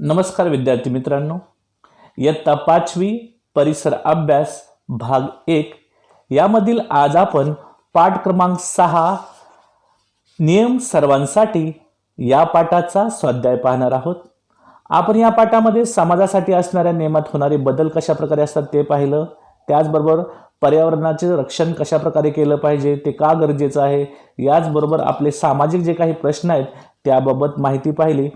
नमस्कार विद्यार्थी मित्रांनो. इयत्ता पाचवी परिसर अभ्यास भाग एक. यामधील आज आपण पाठ क्रमांक सहा नियम सर्वांसाठी या पाठाचा स्वाध्याय पाहणार आहोत. आपण या पाठामध्ये समाजासाठी असणाऱ्या नियमात होणारे बदल कशा प्रकारे असतात ते पाहिलं. त्याचबरोबर पर्यावरणाचे रक्षण कशाप्रकारे केलं पाहिजे ते का गरजेचं आहे? याचबरोबर आपले सामाजिक जे काही प्रश्न आहेत त्याबाबत माहिती पाहिली.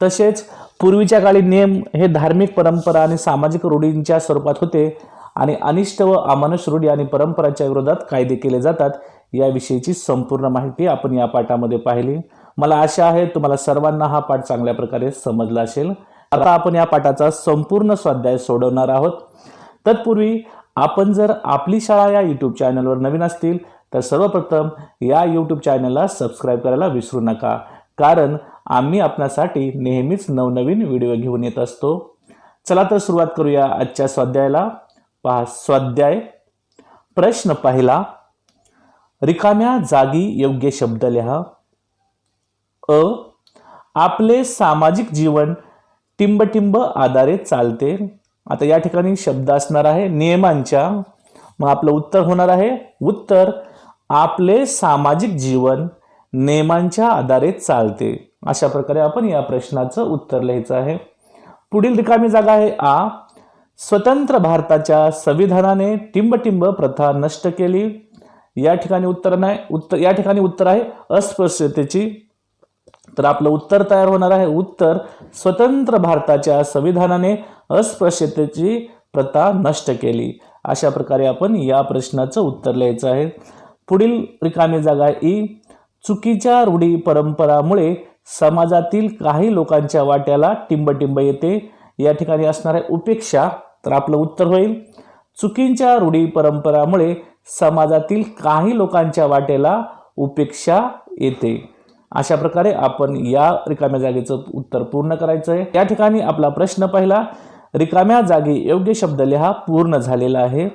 तसेच पूर्वीच्या काळी नियम हे धार्मिक परंपरा आणि सामाजिक रूढींच्या स्वरूपात होते आणि अनिष्ट व अमानुष रूढी आणि परंपरांच्या विरोधात कायदे केले जातात याविषयीची संपूर्ण माहिती आपण या पाठामध्ये पाहिली. मला आशा आहे तुम्हाला सर्वांना हा पाठ चांगल्या प्रकारे समजला असेल. आता आपण या पाठाचा संपूर्ण स्वाध्याय सोडवणार आहोत. तत्पूर्वी आपण जर आपली शाळा या यूट्यूब चॅनलवर नवीन असतील तर सर्वप्रथम या यूट्यूब चॅनलला सबस्क्राईब करायला विसरू नका. कारण आम्ही आपणासाठी नेहमीच नवनवीन व्हिडिओ घेऊन येत असतो. चला तर सुरुवात करूया आजच्या स्वाध्यायाला. पहा स्वाध्याय. प्रश्न पहिला. रिकाम्या जागी योग्य शब्द लिहा. अ. आपले सामाजिक जीवन टिंबटिंब आधारे चालते. आता या ठिकाणी शब्द असणार आहे नियमांच्या. मग आपलं उत्तर होणार आहे. उत्तर आपले सामाजिक जीवन नियमांच्या आधारे चालते. अशा प्रकारे आपण या प्रश्नाचं उत्तर लिहायचं आहे. पुढील रिकामी जागा आहे आ. स्वतंत्र भारताच्या संविधानाने टिंबटिंब प्रथा नष्ट केली. या ठिकाणी उत्तर नाही उत्तर या ठिकाणी उत्तर आहे अस्पृश्यतेची. तर आपलं उत्तर तयार होणार आहे. उत्तर स्वतंत्र भारताच्या संविधानाने अस्पृश्यतेची प्रथा नष्ट केली. अशा प्रकारे आपण या प्रश्नाचं उत्तर लिहायचं आहे. पुढील रिकामी जागा आहे ई. चुकीच्या रूढी परंपरामुळे समाजातील काही लोकांच्या वाट्याला टिंबटिंब येते. या ठिकाणी असणाऱ्या उपेक्षा तर आपलं उत्तर होईल. चुकींच्या रूढी परंपरामुळे समाजातील काही लोकांच्या वाटेला उपेक्षा येते. अशा प्रकारे आपण या रिकाम्या जागेचं उत्तर पूर्ण करायचं आहे या ठिकाणी आपला प्रश्न पहिला. रिकाम्या जागी योग्य शब्द लिहा पूर्ण झालेला आहे.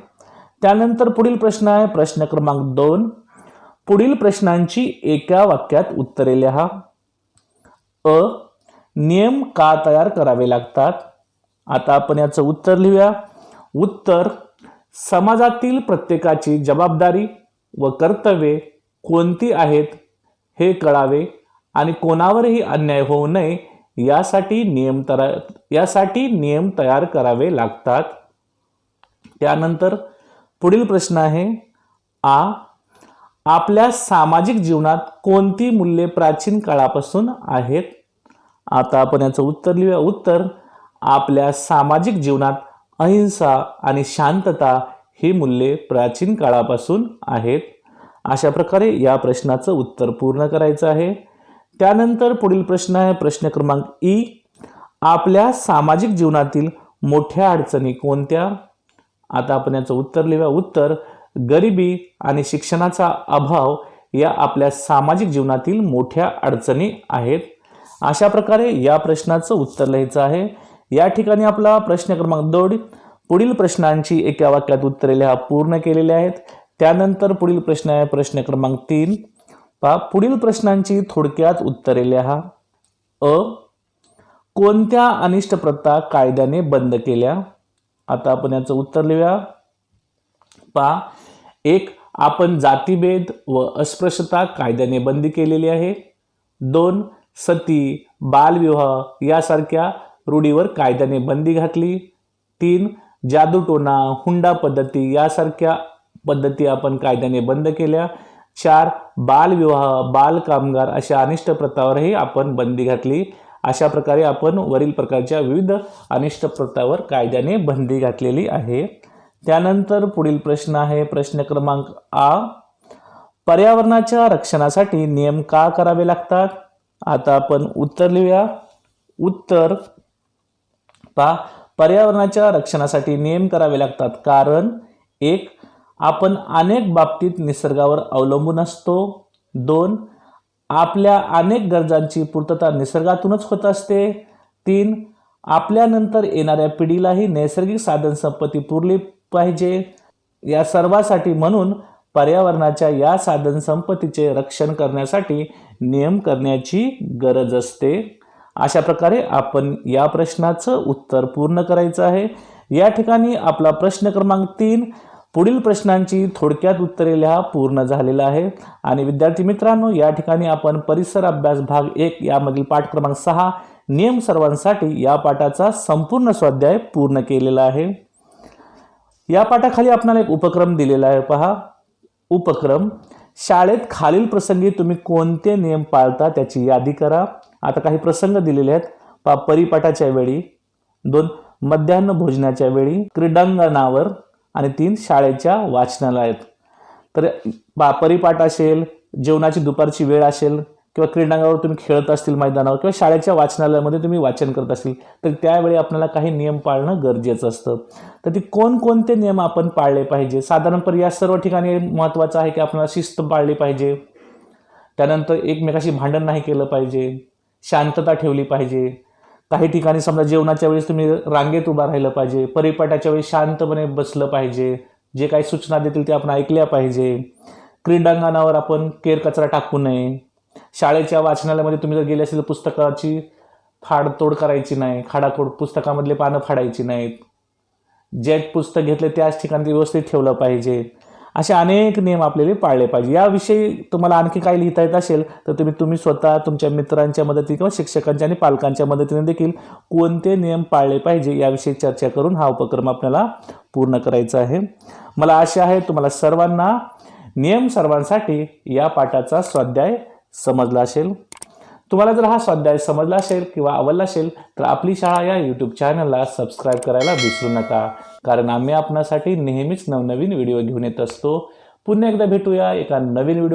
त्यानंतर पुढील प्रश्न आहे. प्रश्न क्रमांक दोन. पुढील प्रश्नांची एका वाक्यात उत्तरे लिहा. अ नियम का तयार करावे लागतात? आता आपण याचं उत्तर लिहूया. उत्तर समाजातील प्रत्येकाची जबाबदारी व कर्तव्ये कोणती आहेत हे कळावे आणि कोणावरही अन्याय होऊ नये यासाठी नियम तरा यासाठी नियम तयार करावे लागतात. त्यानंतर पुढील प्रश्न आहे. आ आपल्या सामाजिक जीवनात कोणती मूल्ये प्राचीन काळापासून आहेत? आता आपण याचं उत्तर लिहूया. उत्तर आपल्या सामाजिक जीवनात अहिंसा आणि शांतता ही मूल्ये प्राचीन काळापासून आहेत. अशा प्रकारे या प्रश्नाचं उत्तर पूर्ण करायचं आहे. त्यानंतर पुढील प्रश्न आहे प्रश्न क्रमांक ई. आपल्या सामाजिक जीवनातील मोठ्या अडचणी कोणत्या? आता आपण याचं उत्तर लिहूया. उत्तर गरिबी आणि शिक्षणाचा अभाव या आपल्या सामाजिक जीवनातील मोठ्या अडचणी आहेत. अशा प्रकारे या प्रश्नाचं उत्तर लिहायचं आहे. या ठिकाणी आपला प्रश्न क्रमांक दोन पुढील प्रश्नांची एका वाक्यात उत्तरे लिहा पूर्ण केलेले आहेत. त्यानंतर पुढील प्रश्न आहे प्रश्न क्रमांक तीन. पहा पुढील प्रश्नांची थोडक्यात उत्तरे लिहा. अ कोणत्या अनिष्ट प्रथा कायद्याने बंद केल्या? आता आपण याचं उत्तर लिहूया. पहा एक आपण जातीभेद व अस्पृश्यता कायद्याने बंदी केलेली आहे. दोन सती बालविवाह यासारख्या रूढीवर कायद्याने बंदी घातली. तीन जादूटोणा हुंडा पद्धती यासारख्या पद्धती आपण कायद्याने बंद केल्या. चार बालविवाह बाल कामगार अशा अनिष्ट प्रथावरही आपण बंदी घातली. अशा प्रकारे आपण वरील प्रकारच्या विविध अनिष्ट प्रथावर कायद्याने बंदी घातलेली आहे. त्यानंतर पुढील प्रश्न आहे प्रश्न क्रमांक आ. पर्यावरणाच्या रक्षणासाठी नियम का करावे लागतात? आता आपण उत्तर लिहूया. उत्तर पा पर्यावरणाच्या रक्षणासाठी नियम करावे लागतात. कारण एक आपण अनेक बाबतीत निसर्गावर अवलंबून असतो. दोन आपल्या अनेक गरजांची पूर्तता निसर्गातूनच होत असते. तीन आपल्यानंतर येणाऱ्या पिढीलाही नैसर्गिक साधनसंपत्ती पुरली पाहिजे. या सर्वासाठी म्हणून पर्यावरणाच्या या साधनसंपत्तीचे रक्षण करण्यासाठी नियम करण्याची गरज असते. अशा प्रकारे आपण या प्रश्नाचं उत्तर पूर्ण करायचं आहे. या ठिकाणी आपला प्रश्न क्रमांक तीन पुढील प्रश्नांची थोडक्यात उत्तरे लिहा पूर्ण झालेला आहे. आणि विद्यार्थी मित्रांनो या ठिकाणी आपण परिसर अभ्यास भाग एक यामधील पाठ क्रमांक सहा नियम सर्वांसाठी या पाठाचा संपूर्ण स्वाध्याय पूर्ण केलेला आहे. या पाठाखाली आपणाला एक उपक्रम दिलेला आहे. पहा. उपक्रम. शाळेत खालील प्रसंगी तुम्ही कोणते नियम पाळता त्याची यादी करा. आता काही प्रसंग दिलेले आहेत. पा परिपाठाच्या वेळी. दोन मध्यान्ह भोजनाच्या वेळी क्रीडांगणावर आणि तीन शाळेच्या वाचनालयात. तर पा परिपाठ असेल जेवणाची दुपारची वेळ असेल किंवा क्रीडांगावर तुम्ही खेळत असतील मैदानावर किंवा शाळेच्या वाचनालयामध्ये तुम्ही वाचन करत असतील तर त्यावेळी आपल्याला काही नियम पाळणं गरजेचं असतं. तर ते कोणकोणते नियम आपण पाळले पाहिजे? साधारणपणे या सर्व ठिकाणी महत्त्वाचं आहे की आपल्याला शिस्त पाळली पाहिजे. त्यानंतर एकमेकाशी भांडण नाही केलं पाहिजे. शांतता ठेवली पाहिजे. काही ठिकाणी समजा जेवणाच्या वेळेस तुम्ही रांगेत उभा राहिलं पाहिजे. परिपाठाच्या वेळी शांतपणे बसलं पाहिजे. जे काही सूचना देतील ते आपण ऐकल्या पाहिजे. क्रीडांगणावर आपण केर कचरा टाकू नये. शाळेच्या वाचनालयामध्ये तुम्ही जर गेले असेल तर पुस्तकाची फाडतोड करायची नाही खाडाखोड पुस्तकामधले पानं फाडायची नाहीत. जे पुस्तक घेतले त्याच ठिकाणी व्यवस्थित ठेवलं पाहिजे. असे अनेक नियम आपल्याला पाळले पाहिजे. याविषयी तुम्हाला आणखी काही लिहिता येत असेल तर तुम्ही तुम्ही स्वतः तुमच्या मित्रांच्या मदतीने किंवा शिक्षकांच्या आणि पालकांच्या मदतीने देखील कोणते नियम पाळले पाहिजे याविषयी चर्चा करून हा उपक्रम आपल्याला पूर्ण करायचा आहे. मला आशा आहे तुम्हाला सर्वांना नियम सर्वांसाठी या पाठाचा स्वाध्याय समजला असेल? तुम्हाला जर हा स्वाध्याय समजला असेल किंवा आवडला असेल तर आपली शाळा या यूट्यूब चॅनलला सबस्क्राईब करायला विसरू नका. कारण आम्ही आपणासाठी नेहमीच नवनवीन व्हिडिओ घेऊन येत असतो. पुन्हा एकदा भेटूया एका नवीन व्हिडिओ